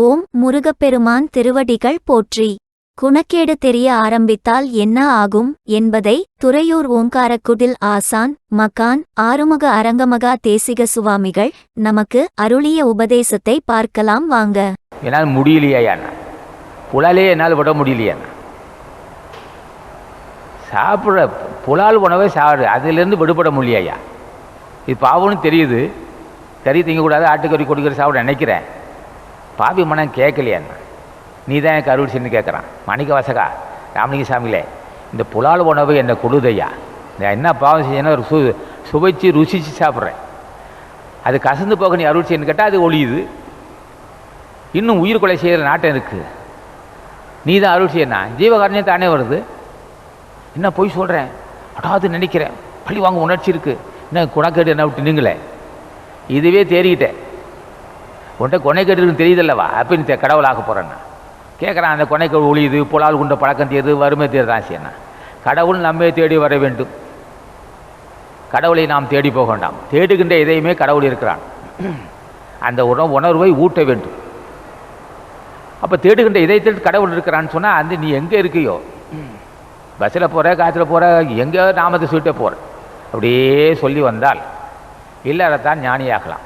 ஓம் முருகப்பெருமான் திருவடிகள் போற்றி. குணக்கேடு தெரிய ஆரம்பித்தால் என்ன ஆகும் என்பதை துறையூர் ஓங்காரக்குடில் ஆசான் மகான் ஆறுமுக அரங்கமகா தேசிக சுவாமிகள் நமக்கு அருளிய உபதேசத்தை பார்க்கலாம் வாங்க. என்னால் முடியலையா புலாலே என்னால் விட முடியலையா சாப்பிட்ற புலால் உணவை சாப்பிடு அதிலேருந்து விடுபட முடியாயா இது பாவம்னு தெரியுது. கறி திங்கக்கூடாது ஆட்டுக்கறி கொடுக்குற சாப்பிட நினைக்கிறேன். பாவி மனம் கேட்கலையாண்ணா நீ தான் எனக்கு அருள் செஞ்சு கேட்குறான். மணிக்க வசகா ராமலிங்க சாமிகளே இந்த புலால் உணவு என்னை கொடுதையா நான் என்ன பாவம் செஞ்சேன்னா ஒரு சு சுவைச்சு ருசிச்சு சாப்பிட்றேன். அது கசந்து போக நீ அருள் செய்யன்னு கேட்டால் அது ஒழியுது இன்னும் உயிர் கொலை செய்கிற நாட்டம் இருக்குது நீ தான் அருள் செய்யணும் ஜீவகாரணியம் தானே வருது. என்ன பொய் சொல்கிறேன் அடாது நினைக்கிறேன். பழி வாங்க உணர்ச்சி இருக்குது என்ன குணக்கேடு என்ன விட்டு நீங்களே? இதுவே தேறிக்கிட்டேன். உன்ட்ட கொனைக்கேடு இருக்குன்னு தெரியுதல்லவா? அப்போ நீ கடவுளாக போகிறேன்னா கேட்குறான் அந்த கொனைக்கல் ஒழியுது புலால் குண்ட பழக்கம் தேர்து வறுமை தீர்தான் செய்யணும் கடவுள் நம்மை தேடி வர வேண்டும். கடவுளை நாம் தேடி போக வேண்டாம். தேடுகின்ற எதையுமே கடவுள் இருக்கிறான். அந்த உணவு உணர்வை ஊட்ட வேண்டும். அப்போ தேடுகின்ற இதயத்தில் கடவுள் இருக்கிறான்னு சொன்னால் அந்த நீ எங்கே இருக்கியோ? பஸ்ஸில் போகிற காற்றுல போகிற எங்கே நாமத்தை சொல்லிட்டே போகிற அப்படியே சொல்லி வந்தால் இல்லாதத்தான் ஞானியாகலாம்.